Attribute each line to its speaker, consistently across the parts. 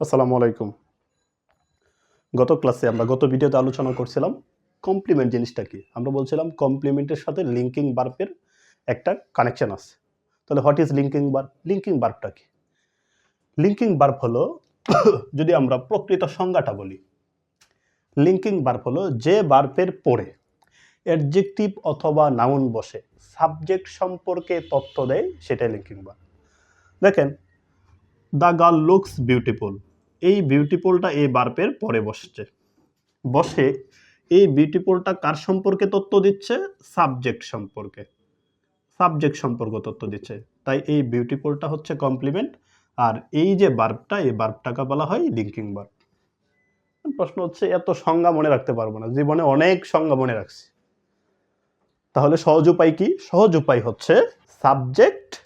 Speaker 1: আসসালামু আলাইকুম। গত ক্লাসে আমরা গত ভিডিওতে আলোচনা করছিলাম কমপ্লিমেন্ট জিনিসটা কি? আমরা বলছিলাম কমপ্লিমেন্টের সাথে লিঙ্কিং বার্বের একটা কানেকশন আছে। তাহলে what is linking verb linking বার্বটা কি? লিঙ্কিং বার্ব হলো যদি আমরা প্রকৃত সংজ্ঞাটা বলি লিঙ্কিং বার্ব হলো যে বার্বের পরে অ্যাডজেক্টিভ অথবা নাউন বসে সাবজেক্ট সম্পর্কে তথ্য দেয় সেটাই লিঙ্কিং বার্ব দেখেন দ্য গার্ল লুকস বিউটিফুল এই বিউটিফুলটা এই বার্পের পরে বসছে। বসে এই বিউটিফুলটা কার সম্পর্কে তথ্য দিচ্ছে? সাবজেক্ট সম্পর্কে। সাবজেক্ট সম্পর্কে তথ্য দিচ্ছে। তাই এই বিউটিফুলটা হচ্ছে কমপ্লিমেন্ট আর এই যে বার্বটা এই বার্বটাকে বলা হয় লিঙ্কিং বার্ব প্রশ্ন হচ্ছে, এত সংজ্ঞা মনে রাখতে পারব না। জীবনে অনেক সংজ্ঞা মনে রাখছি। তাহলে সহজ উপায় কি? সহজ উপায় হচ্ছে সাবজেক্ট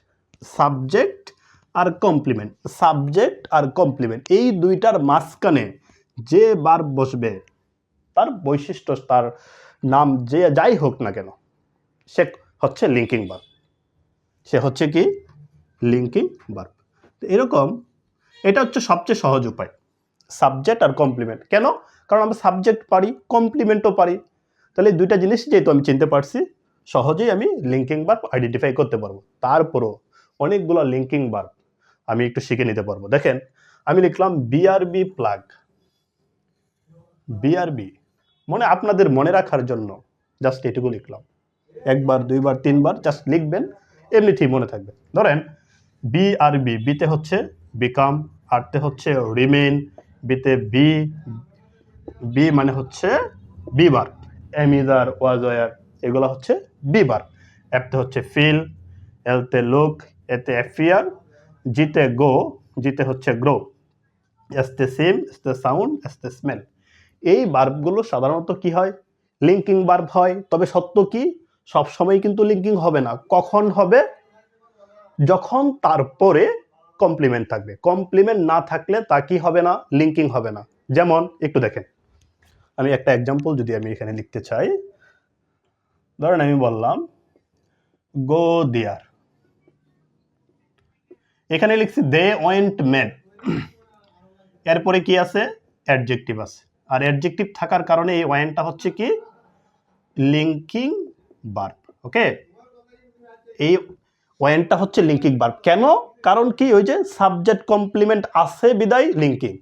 Speaker 1: সাবজেক্ট আর কমপ্লিমেন্ট, সাবজেক্ট আর কমপ্লিমেন্ট, এই দুইটার মাঝখানে যে বার বসবে, তার বৈশিষ্ট্য, তার নাম যে যাই হোক না কেন, সে হচ্ছে লিঙ্কিং বার্ব সে হচ্ছে কি? লিঙ্কিং বার্ব এরকম, এটা হচ্ছে সবচেয়ে সহজ উপায়। সাবজেক্ট আর কমপ্লিমেন্ট। কেন? কারণ আমরা সাবজেক্ট পারি, কমপ্লিমেন্টও পারি। তাহলে দুইটা জিনিস যেহেতু আমি চিনতে পারছি, সহজেই আমি লিঙ্কিং বার্ব আইডেন্টিফাই করতে পারব। তারপরও অনেকগুলো লিঙ্কিং বার্ব আমি একটু শিখে নিতে পারব। দেখেন, আমি লিখলাম বিআরবি প্লাগ বিআরবি মানে আপনাদের মনে রাখার জন্য জাস্ট এটুকু লিখলাম। একবার, দুইবার, তিনবার জাস্ট লিখবেন, এমনি ঠিক মনে থাকবে। ধরেন বিআরবি বিতে হচ্ছে বিকাম আরতে হচ্ছে রিমেন বিতে বি বি মানে হচ্ছে বি বিবার এমিজার ওয়াজয়ার এগুলো হচ্ছে বি বিবার অ্যাপতে হচ্ছে ফিল এলতে লুক এতে অ্যাফিয়ার জিতে গো, জিতে হচ্ছে গ্রো। এসতে সিম এসতে সাউন্ড এসতে স্মেল এই বার্বগুলো সাধারণত কি হয়? লিঙ্কিং বার্ব হয়। তবে সত্য কি? সব সময় কিন্তু লিঙ্কিং হবে না। কখন হবে? যখন তারপরে কমপ্লিমেন্ট থাকবে। কমপ্লিমেন্ট না থাকলে তা কি হবে না? লিঙ্কিং হবে না। যেমন, একটু দেখেন। আমি একটা এক্সাম্পল যদি আমি এখানে লিখতে চাই। ধরেন আমি বললাম গো দিয়ার এখানে লিখছি দে ওয়েন্ট মেড এরপরে কি আছে? অ্যাডজেক্টিভ আছে। আর অ্যাডজেক্টিভ থাকার কারণে এই ওয়েনটা হচ্ছে কি? লিঙ্কিং বার্ব ওকে এই ওয়েনটা হচ্ছে লিঙ্কিং বার্ব কেন? কারণ কি? ওই যে সাবজেক্ট কমপ্লিমেন্ট আছে বিদায় লিঙ্কিং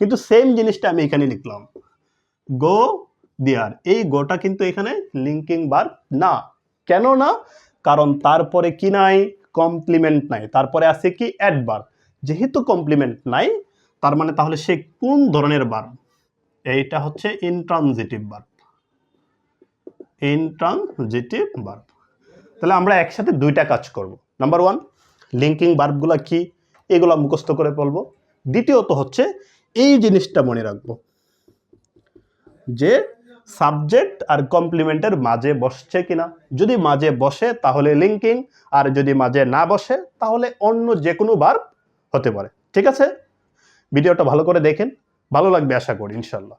Speaker 1: কিন্তু সেম জিনিসটা আমি এখানে লিখলাম। গো দিয়ার এই গোটা কিন্তু এখানে লিঙ্কিং বার্ব না। কেন না? কারণ তারপরে কি নাই? কমপ্লিমেন্ট নাই। তারপরে আছে কি অ্যাডভার্ব যেহেতু কমপ্লিমেন্ট নাই, তার মানে তাহলে সে কোন ধরনের বার্ব এইটা হচ্ছে ইনট্রানজিটিভ বার্ব ইনট্রানজিটিভ বার্ব তাহলে আমরা একসাথে দুইটা কাজ করব। নাম্বার ওয়ান লিঙ্কিং বার্বগুলো কি? এগুলো মুখস্থ করে বলব। দ্বিতীয়ত হচ্ছে, এই জিনিসটা মনে রাখব যে সাবজেক্ট আর কমপ্লিমেন্টের মাঝে বসছে কিনা। যদি মাঝে বসে, তাহলে লিঙ্কিং আর যদি মাঝে না বসে, তাহলে অন্য যে কোনো বার হতে পারে। ঠিক আছে? ভিডিওটা ভালো করে দেখেন। ভালো লাগবে আশা করি ইনশাল্লাহ